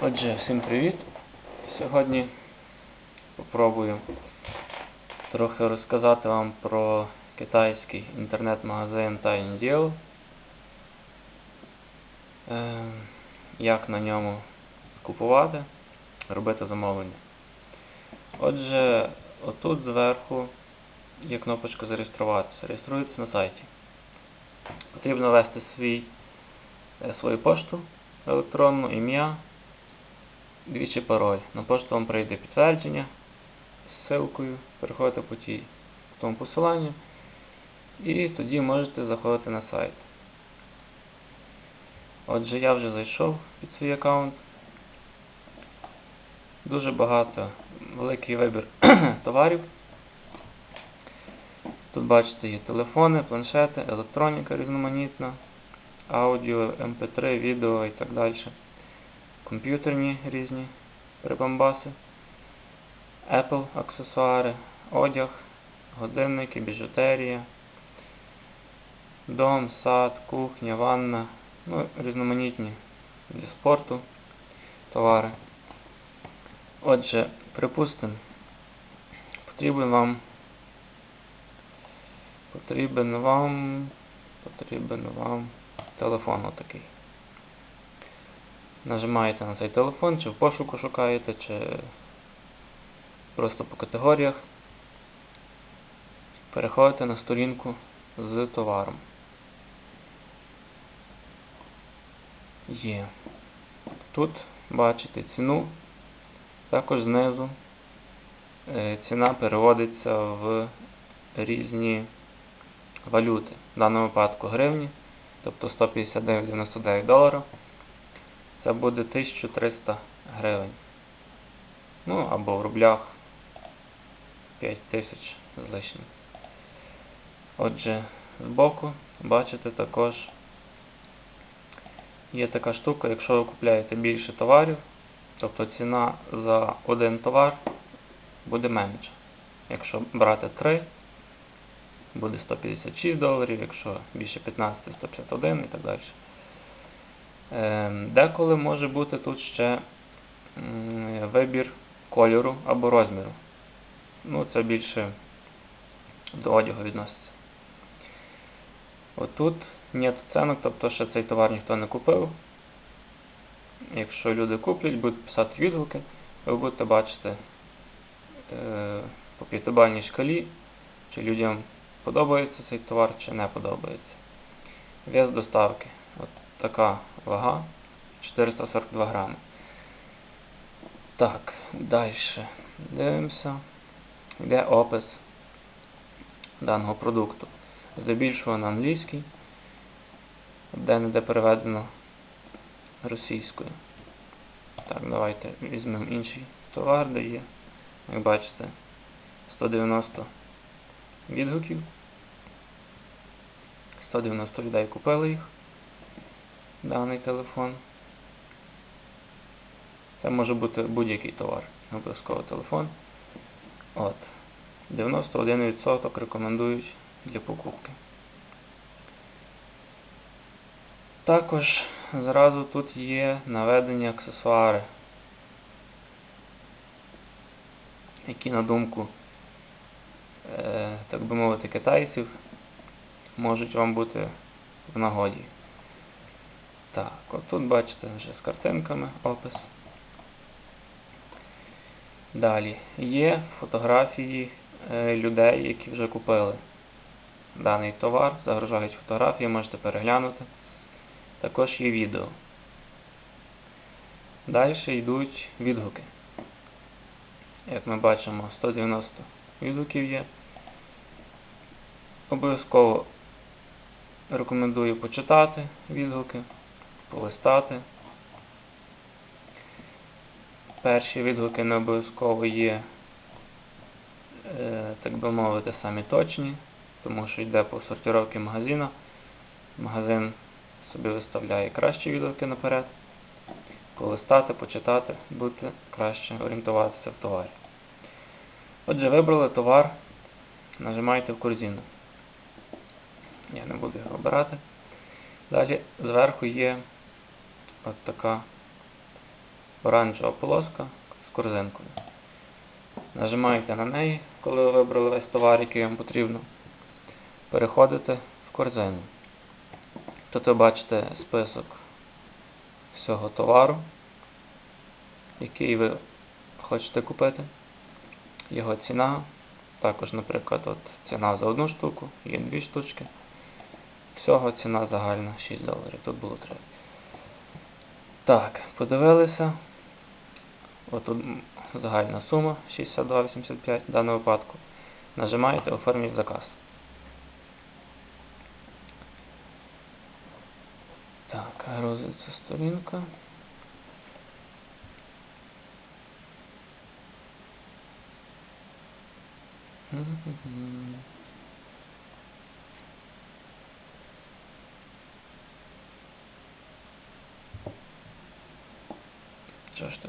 Отже, всім привіт! Сьогодні спробую трохи розказати вам про китайський інтернет-магазин TinyDeal. Е, Як на ньому купувати, робити замовлення. Отже, отут зверху є кнопочка зареєструватися. Реєструється на сайті. Потрібно ввести свій, е, свою пошту електронну, ім'я, двічі пароль. На пошту вам прийде підтвердження з ссылкою, переходите по тій по тому посиланню і тоді можете заходити на сайт. Отже, я вже зайшов під свій аккаунт. Дуже багато, великий вибір товарів. Тут бачите є телефони, планшети, електроніка різноманітна, аудіо, MP3, відео і так далі. Комп'ютерні різні прибамбаси, Apple аксесуари, одяг, годинники, біжутерія, дом, сад, кухня, ванна, ну, різноманітні для спорту товари. Отже, припустимо, потрібен вам потрібен вам потрібен вам телефон отакий. Нажимаєте на цей телефон, чи в пошуку шукаєте, чи просто по категоріях. Переходите на сторінку з товаром. Є. Тут бачите ціну, також знизу е, ціна переводиться в різні валюти. В даному випадку гривні, тобто 159,99 доларів. Це буде 1300 гривень. Ну, або в рублях 5000 з лишнім. Отже, збоку бачите також є така штука, якщо ви купляєте більше товарів, тобто ціна за один товар буде менша. Якщо брати 3, буде 156 доларів, якщо більше 15 151 і так далі. Ем, деколи може бути тут ще вибір кольору або розміру. Ну, це більше до одягу відноситься. Отут нет цінок, тобто ще цей товар ніхто не купив. Якщо люди куплять, будуть писати відгуки, ви будете бачити е, по п'ятибальній шкалі, чи людям подобається цей товар, чи не подобається. Вес доставки. Така вага 442 грами. Так, далі. Дивимося. Йде опис даного продукту. Здебільшого на англійській, де-не-де переведено російською. Так, давайте візьмемо інший товар, де є, як бачите, 190 відгуків. 190 людей купили їх, даний телефон. Це може бути будь-який товар, обов'язково телефон. От. 91% рекомендують для покупки. Також зразу тут є наведені аксесуари, які, на думку, е, так би мовити, китайців, можуть вам бути в нагоді. Так, от тут бачите вже з картинками опис. Далі є фотографії е, людей, які вже купили даний товар, загружають фотографії, можете переглянути. Також є відео. Далі йдуть відгуки. Як ми бачимо, 190 відгуків є. Обов'язково рекомендую почитати відгуки, полистати. Перші відгуки не обов'язково є, е, так би мовити, самі точні, тому що йде по сортировці магазину. Магазин собі виставляє кращі відгуки наперед. Полистати, почитати, будете краще орієнтуватися в товарі. Отже, вибрали товар, нажимаєте в корзину. Я не буду його обирати. Далі зверху є от така оранжева полоска з корзинкою. Нажимаєте на неї, коли ви вибрали весь товар, який вам потрібно. Переходите в корзину. Тут ви бачите список всього товару, який ви хочете купити, його ціна. Також, наприклад, от ціна за одну штуку, є дві штучки. Всього ціна загальна 6 доларів. Тут було 3. Так, подивилися. От загальна сума 62,85 в даному випадку. Нажимаєте Оформіть заказ. Так, грузиться сторінка. Мгм.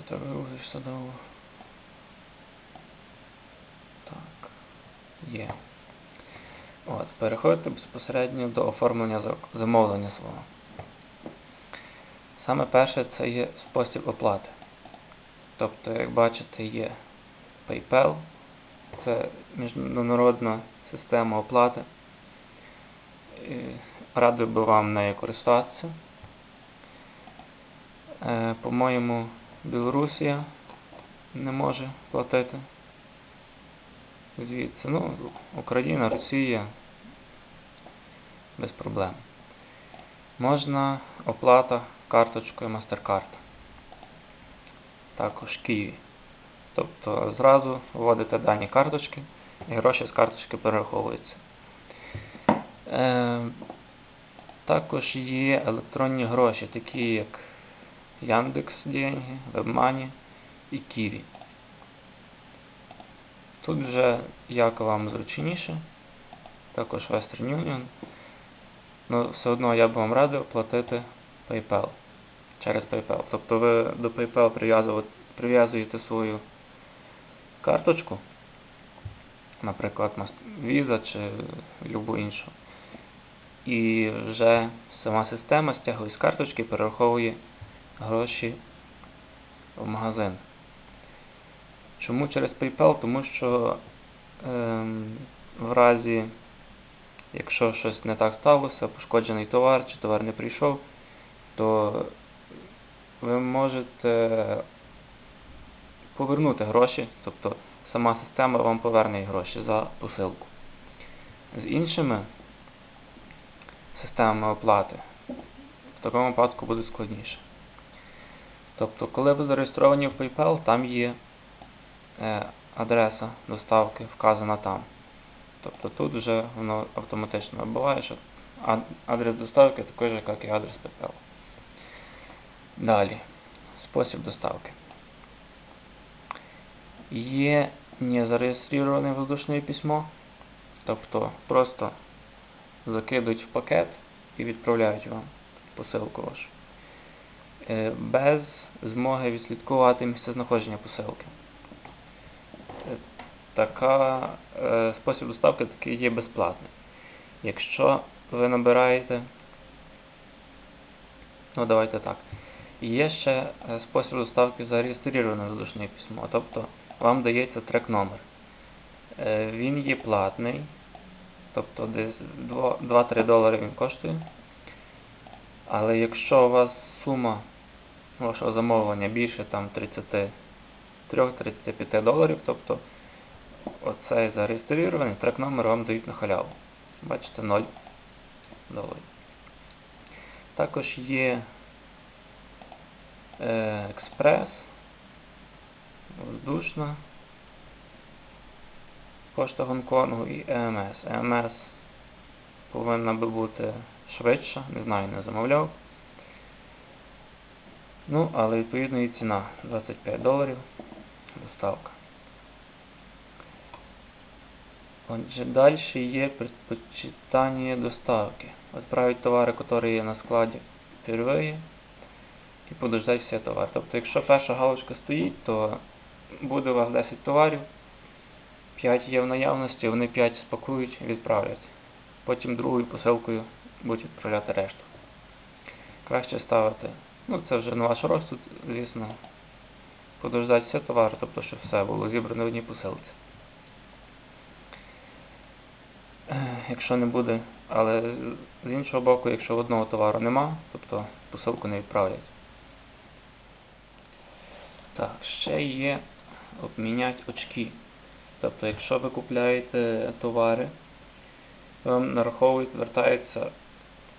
Чого ж ти так. Є. От, переходите безпосередньо до оформлення замовлення свого. Саме перше це є спосіб оплати. Тобто, як бачите, є PayPal, це міжнародна система оплати. Радив би вам нею користуватися. Е, По-моєму, Білорусія не може платити. Звідси, ну, Україна, Росія без проблем. Можна оплата карточкою MasterCard. Також Києві. Тобто зразу вводите дані карточки і гроші з карточки перераховуються. Е, також є електронні гроші, такі як Яндекс Деньги, WebMoney і Kiwi. Тут вже як вам зручніше, також Western Union. Ну, все одно я б вам радив платити PayPal через PayPal. Тобто ви до PayPal прив'язуєте- свою карточку, наприклад, Visa чи любу іншу. І вже сама система стягує з карточки перераховує гроші в магазин. Чому через PayPal? Тому що ем, в разі, якщо щось не так сталося, пошкоджений товар чи товар не прийшов, то ви можете повернути гроші, тобто сама система вам поверне гроші за посилку. З іншими системами оплати в такому випадку буде складніше. Тобто, коли ви зареєстровані в PayPal, там є е, адреса доставки вказана там. Тобто тут вже воно автоматично вибиває, що адрес доставки такий же, як і адрес PayPal. Далі. Спосіб доставки. Є незареєстроване воздушне письмо, тобто просто закидують в пакет і відправляють вам посилку вашу. Е, Без змоги відслідкувати місцезнаходження посилки. Е, Така е, спосіб доставки такий є безплатний. Якщо ви набираєте, ну давайте так. Є ще спосіб доставки зареєстроване воздушне письмо, тобто вам дається трек номер. Е, Він є платний, тобто десь 2-3 долари він коштує. Але якщо у вас сума вашого замовлення більше там 33-35 доларів, тобто оцей зареєстрований трек номер вам дають на халяву. Бачите, 0 доларів. Також є е, експрес, воздушна, пошта Гонконгу і ЕМС. ЕМС повинна би бути швидша, не знаю, не замовляв. Ну, але відповідно і ціна 25 доларів доставка. Отже, далі є предпочитання доставки. Отправить товари, які є на складі впервые і подождать все товари. Тобто, якщо перша галочка стоїть, то буде у вас 10 товарів, 5 є в наявності, вони 5 спакують і відправлять. Потім другою посилкою будуть відправляти решту. Краще ставити, ну це вже на ваш розсуд, звісно, подождати все товари, тобто, щоб все було зібрано в одній посилці. Якщо не буде, але з іншого боку, якщо одного товару нема, тобто посилку не відправлять. Так, ще є обміняти очки. Тобто, якщо ви купляєте товари, вам нараховують, вертається,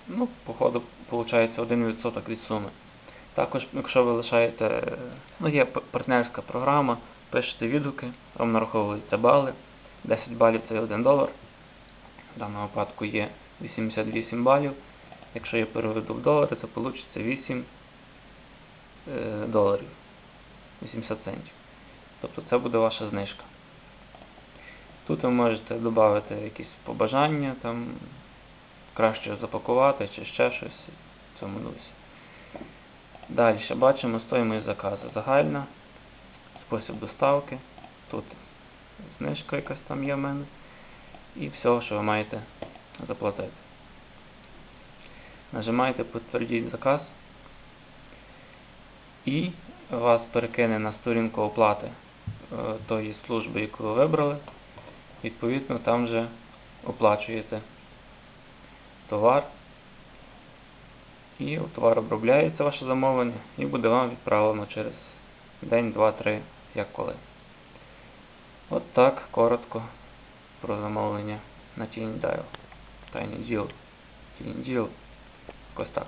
ну, по ходу, виходить 1% від суми. Також, якщо ви лишаєте, ну, є партнерська програма, пишете відгуки, вам нараховуються бали. 10 балів це 1 долар. В даному випадку є 88 балів. Якщо я переведу в долари, то вийде 8 е, доларів. 80 центів. Тобто це буде ваша знижка. Тут ви можете додати якісь побажання, там краще запакувати чи ще щось в цьому дусі. Далі бачимо стоїмость заказу. Загальна, спосіб доставки. Тут знижка якась там є в мене. І все, що ви маєте заплатити. Нажимаєте підтвердіть заказ і вас перекине на сторінку оплати е, тої служби, яку ви вибрали. Відповідно, там вже оплачуєте товар. І товар обробляється ваше замовлення і буде вам відправлено через день, два, три, як коли. От так коротко про замовлення на TinyDial. Tiny Deal. Tiny Deal. Якось так.